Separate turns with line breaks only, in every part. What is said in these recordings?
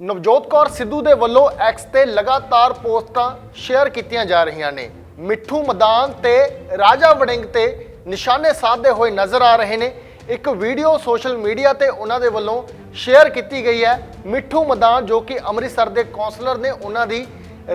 ਨਵਜੋਤ ਕੌਰ ਸਿੱਧੂ ਦੇ ਵੱਲੋਂ ਐਕਸ ਤੇ ਲਗਾਤਾਰ ਪੋਸਟਾਂ ਸ਼ੇਅਰ ਕੀਤੀਆਂ ਜਾ ਰਹੀਆਂ ਨੇ। ਮਿੱਠੂ ਮਦਾਨ ਤੇ ਰਾਜਾ ਵੜਿੰਗ ਤੇ ਨਿਸ਼ਾਨੇ ਸਾਧਦੇ ਹੋਏ ਨਜ਼ਰ ਆ ਰਹੇ ਨੇ। ਇੱਕ ਵੀਡੀਓ ਸੋਸ਼ਲ ਮੀਡੀਆ ਤੇ ਉਹਨਾਂ ਦੇ ਵੱਲੋਂ ਸ਼ੇਅਰ ਕੀਤੀ ਗਈ ਹੈ ਮਿੱਠੂ ਮਦਾਨ, ਜੋ ਕਿ ਅੰਮ੍ਰਿਤਸਰ ਦੇ ਕੌਂਸਲਰ ਨੇ ਉਹਨਾਂ ਦੀ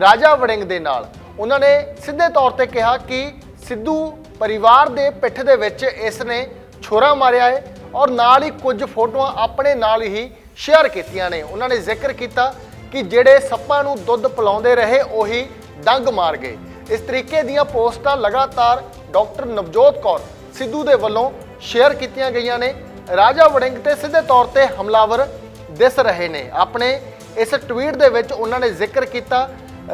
ਰਾਜਾ ਵੜਿੰਗ ਦੇ ਨਾਲ। ਉਹਨਾਂ ਨੇ ਸਿੱਧੇ ਤੌਰ ਤੇ ਕਿਹਾ ਕਿ ਸਿੱਧੂ ਪਰਿਵਾਰ ਦੇ ਪਿੱਠ ਦੇ ਵਿੱਚ ਇਸ ਨੇ ਛੋਰਾ ਮਾਰਿਆ ਹੈ ਔਰ ਨਾਲ ਹੀ ਕੁਝ ਫੋਟੋਆਂ ਆਪਣੇ ਨਾਲ ਹੀ ਸ਼ੇਅਰ ਕੀਤੀਆਂ ਨੇ। ਉਹਨਾਂ ਨੇ ਜ਼ਿਕਰ ਕੀਤਾ ਕਿ ਜਿਹੜੇ ਸੱਪਾਂ ਨੂੰ ਦੁੱਧ ਪਿਲਾਉਂਦੇ ਰਹੇ, ਉਹੀ ਡੰਗ ਮਾਰ ਗਏ। ਇਸ ਤਰੀਕੇ ਦੀਆਂ ਪੋਸਟਾਂ ਲਗਾਤਾਰ ਡਾਕਟਰ ਨਵਜੋਤ ਕੌਰ ਸਿੱਧੂ ਦੇ ਵੱਲੋਂ ਸ਼ੇਅਰ ਕੀਤੀਆਂ ਗਈਆਂ ਨੇ। ਰਾਜਾ ਵੜਿੰਗ ਤੇ ਸਿੱਧੇ ਤੌਰ ਤੇ ਹਮਲਾਵਰ ਦਿਸ ਰਹੇ ਨੇ। ਆਪਣੇ ਇਸ ਟਵੀਟ ਦੇ ਵਿੱਚ ਉਹਨਾਂ ਨੇ ਜ਼ਿਕਰ ਕੀਤਾ,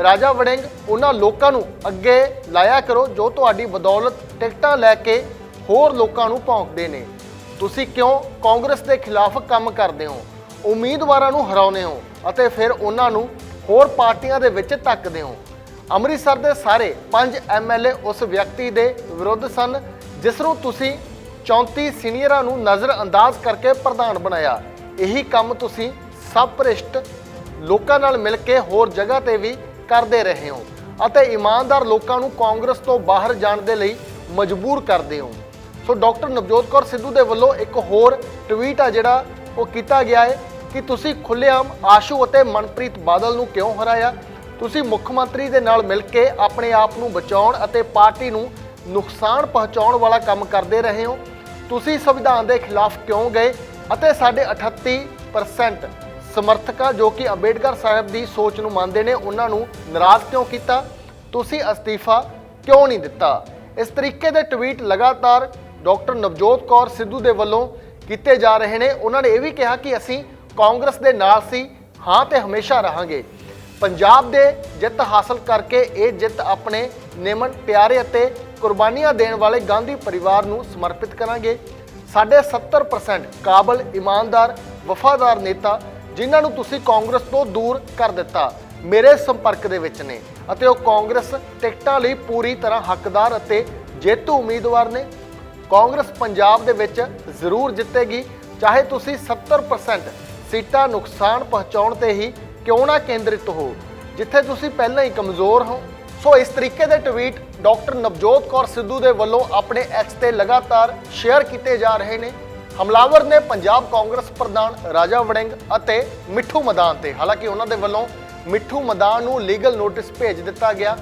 ਰਾਜਾ ਵੜਿੰਗ, ਉਹਨਾਂ ਲੋਕਾਂ ਨੂੰ ਅੱਗੇ ਲਾਇਆ ਕਰੋ, ਜੋ ਤੁਹਾਡੀ ਬਦੌਲਤ ਟਿਕਟਾਂ ਲੈ ਕੇ ਹੋਰ ਲੋਕਾਂ ਨੂੰ ਭੌਂਕਦੇ ਨੇ। ਤੁਸੀਂ ਕਿਉਂ ਕਾਂਗਰਸ ਦੇ ਖਿਲਾਫ ਕੰਮ ਕਰਦੇ ਹੋ? ਉਮੀਦਵਾਰਾਂ ਨੂੰ ਹਰਾਉਂਦੇ ਹੋ ਅਤੇ ਫਿਰ ਉਹਨਾਂ ਨੂੰ ਹੋਰ ਪਾਰਟੀਆਂ ਦੇ ਵਿੱਚ ਧੱਕਦੇ ਹੋ। ਅੰਮ੍ਰਿਤਸਰ ਦੇ ਸਾਰੇ 5 ਐਮਐਲਏ ਉਸ ਵਿਅਕਤੀ ਦੇ ਵਿਰੁੱਧ ਸਨ, ਜਿਸ ਨੂੰ ਤੁਸੀਂ 34 ਸੀਨੀਅਰਾਂ ਨੂੰ ਨਜ਼ਰਅੰਦਾਜ਼ ਕਰਕੇ ਪ੍ਰਧਾਨ ਬਣਾਇਆ। ਇਹੀ ਕੰਮ ਤੁਸੀਂ ਸਭ ਭ੍ਰਿਸ਼ਟ ਲੋਕਾਂ ਨਾਲ ਮਿਲ ਕੇ ਹੋਰ ਜਗ੍ਹਾ ਤੇ ਵੀ ਕਰਦੇ ਰਹੇ ਹੋ ਅਤੇ ਇਮਾਨਦਾਰ ਲੋਕਾਂ ਨੂੰ ਕਾਂਗਰਸ ਤੋਂ ਬਾਹਰ ਜਾਣ ਦੇ ਲਈ ਮਜਬੂਰ ਕਰਦੇ ਹੋ। ਸੋ ਡਾਕਟਰ ਨਵਜੋਤ ਕੌਰ ਸਿੱਧੂ ਦੇ ਵੱਲੋਂ ਇੱਕ ਹੋਰ ਟਵੀਟ ਆ ਜਿਹੜਾ ਉਹ ਕੀਤਾ ਗਿਆ ਹੈ। ਕਿ ਤੁਸੀਂ ਖੁੱਲ੍ਹੇਆਮ ਆਸ਼ੂ ਅਤੇ ਮਨਪ੍ਰੀਤ ਬਾਦਲ ਨੂੰ ਕਿਉਂ ਹਰਾਇਆ? ਤੁਸੀਂ ਮੁੱਖ ਮੰਤਰੀ ਦੇ ਨਾਲ ਮਿਲ ਕੇ ਆਪਣੇ ਆਪ ਨੂੰ ਬਚਾਉਣ ਅਤੇ ਪਾਰਟੀ ਨੂੰ ਨੁਕਸਾਨ ਪਹੁੰਚਾਉਣ ਵਾਲਾ ਕੰਮ ਕਰਦੇ ਰਹੇ ਹੋ। ਤੁਸੀਂ ਸੰਵਿਧਾਨ ਦੇ ਖਿਲਾਫ ਕਿਉਂ ਗਏ ਅਤੇ ਸਾਡੇ 38% ਸਮਰਥਕਾਂ ਜੋ ਕਿ ਅੰਬੇਡਕਰ ਸਾਹਿਬ ਦੀ ਸੋਚ ਨੂੰ ਮੰਨਦੇ ਨੇ, ਉਹਨਾਂ ਨੂੰ ਨਾਰਾਜ਼ ਕਿਉਂ ਕੀਤਾ? ਤੁਸੀਂ ਅਸਤੀਫਾ ਕਿਉਂ ਨਹੀਂ ਦਿੱਤਾ? ਇਸ ਤਰੀਕੇ ਦੇ ਟਵੀਟ ਲਗਾਤਾਰ ਡਾਕਟਰ ਨਵਜੋਤ ਕੌਰ ਸਿੱਧੂ ਦੇ ਵੱਲੋਂ ਕੀਤੇ ਜਾ ਰਹੇ ਨੇ। ਉਹਨਾਂ ਨੇ ਇਹ ਵੀ ਕਿਹਾ ਕਿ ਅਸੀਂ ਕਾਂਗਰਸ ਦੇ ਨਾਲ ਸੀ, ਹਾਂ ਤੇ ਹਮੇਸ਼ਾ ਰਹਾਂਗੇ। ਪੰਜਾਬ ਦੇ ਜਿੱਤ ਹਾਸਲ ਕਰਕੇ ਇਹ ਜਿੱਤ ਆਪਣੇ ਨਿਮਨ ਪਿਆਰੇ ਅਤੇ ਕੁਰਬਾਨੀਆਂ ਦੇਣ ਵਾਲੇ ਗਾਂਧੀ ਪਰਿਵਾਰ ਨੂੰ ਸਮਰਪਿਤ ਕਰਾਂਗੇ। ਸਾਡੇ 70% ਕਾਬਲ ਇਮਾਨਦਾਰ, ਵਫਾਦਾਰ ਨੇਤਾ ਜਿਨ੍ਹਾਂ ਨੂੰ ਤੁਸੀਂ ਕਾਂਗਰਸ ਤੋਂ ਦੂਰ ਕਰ ਦਿੱਤਾ, ਮੇਰੇ ਸੰਪਰਕ ਦੇ ਵਿੱਚ ਨੇ ਅਤੇ ਉਹ ਕਾਂਗਰਸ ਟਿਕਟਾਂ ਲਈ ਪੂਰੀ ਤਰ੍ਹਾਂ ਹੱਕਦਾਰ ਅਤੇ ਜੇਤੂ ਉਮੀਦਵਾਰ ਨੇ। ਕਾਂਗਰਸ ਪੰਜਾਬ ਦੇ ਵਿੱਚ ਜ਼ਰੂਰ ਜਿੱਤੇਗੀ। ਚਾਹੇ ਤੁਸੀਂ 70% ਸੀਟਾਂ ਨੁਕਸਾਨ ਪਹੁੰਚਾਉਣ ਤੇ ਹੀ ਕਿਉਂ ਨਾ ਕੇਂਦਰਿਤ ਹੋ? ਜਿੱਥੇ ਤੁਸੀਂ ਪਹਿਲਾਂ ਹੀ ਕਮਜ਼ੋਰ ਹੋ। ਸੋ ਇਸ ਤਰੀਕੇ ਦੇ ਟਵੀਟ ਡਾਕਟਰ ਨਵਜੋਤ ਕੌਰ ਸਿੱਧੂ ਦੇ ਵੱਲੋਂ ਆਪਣੇ ਐਕਸ ਤੇ ਲਗਾਤਾਰ ਸ਼ੇਅਰ ਕੀਤੇ ਜਾ ਰਹੇ ਨੇ। ਹਮਲਾਵਰ ਨੇ ਪੰਜਾਬ ਕਾਂਗਰਸ ਪ੍ਰਧਾਨ ਰਾਜਾ ਵੜਿੰਗ ਅਤੇ ਮਿੱਠੂ ਮਦਾਨ ਤੇ। ਹਾਲਾਂਕਿ ਉਹਨਾਂ ਦੇ ਵੱਲੋਂ ਮਿੱਠੂ ਮਦਾਨ ਨੂੰ ਲੀਗਲ ਨੋਟਿਸ ਭੇਜ ਦਿੱਤਾ ਗਿਆ।